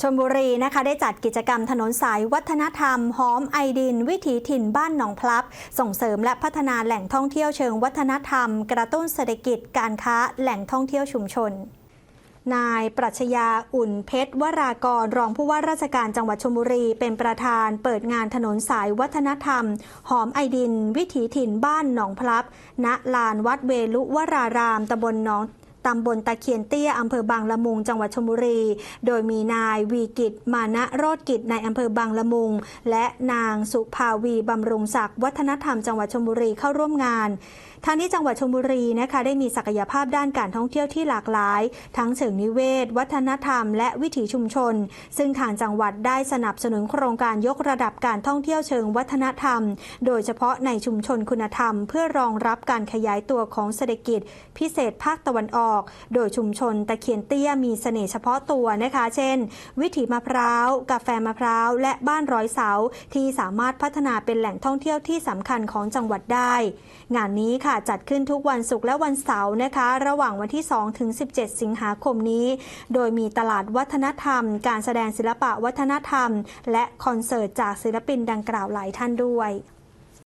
ชลบุรีนะคะได้จัดกิจกรรมถนนสายวัฒนธรรมหอมไอดิน วิถีถิ่นบ้านหนองพลับ ส่งเสริมและพัฒนาแหล่งท่องเที่ยวเชิงวัฒนธรรม กระตุ้นเศรษฐกิจการค้าแหล่งท่องเที่ยวชุมชนนายปรัชญาอุ่นเพชรวรากร รองผู้ว่าราชการจังหวัดชลบุรี เป็นประธานเปิดงานถนนสายวัฒนธรรม หอมไอดิน วิถีถิ่นบ้านหนองพลับ ณลานวัดเวลุวรารามตำบลหนอง ตำบลตะเคียนเตี้ยอำเภอบางละมุง จังหวัดชลบุรี โดยมีนายวีกิจมานะโรดกิจในอำเภอบางละมุง และนางสุภาวีบำรุงศักดิ์วัฒนธรรมจังหวัดชลบุรีเข้าร่วมงาน ทางนี้จังหวัดชลบุรีนะคะได้มีศักยภาพด้านการท่องเที่ยวที่หลากหลาย ทั้งเชิงนิเวศ วัฒนธรรม และวิถีชุมชน ซึ่งทางจังหวัดได้สนับสนุนโครงการยกระดับการท่องเที่ยวเชิงวัฒนธรรม โดยเฉพาะในชุมชนคุณธรรม เพื่อรองรับการขยายตัวของเศรษฐกิจ พิเศษภาคตะวันออก โดยชุมชนตะเคียนเตี้ยมีเสน่ห์เฉพาะตัวนะคะ เช่น วิถีมะพร้าว กาแฟมะพร้าว และบ้านร้อยเสาที่สามารถพัฒนาเป็นแหล่งท่องเที่ยวที่สำคัญของจังหวัดได้ งานนี้ค่ะค่ะจัดขึ้นทุกวันศุกร์และวันเสาร์นะคะ ระหว่างวันที่ 2 ถึง 17 สิงหาคมนี้ โดยมีตลาดวัฒนธรรม การแสดงศิลปะวัฒนธรรม และคอนเสิร์ตจากศิลปินดังกล่าวหลายท่านด้วย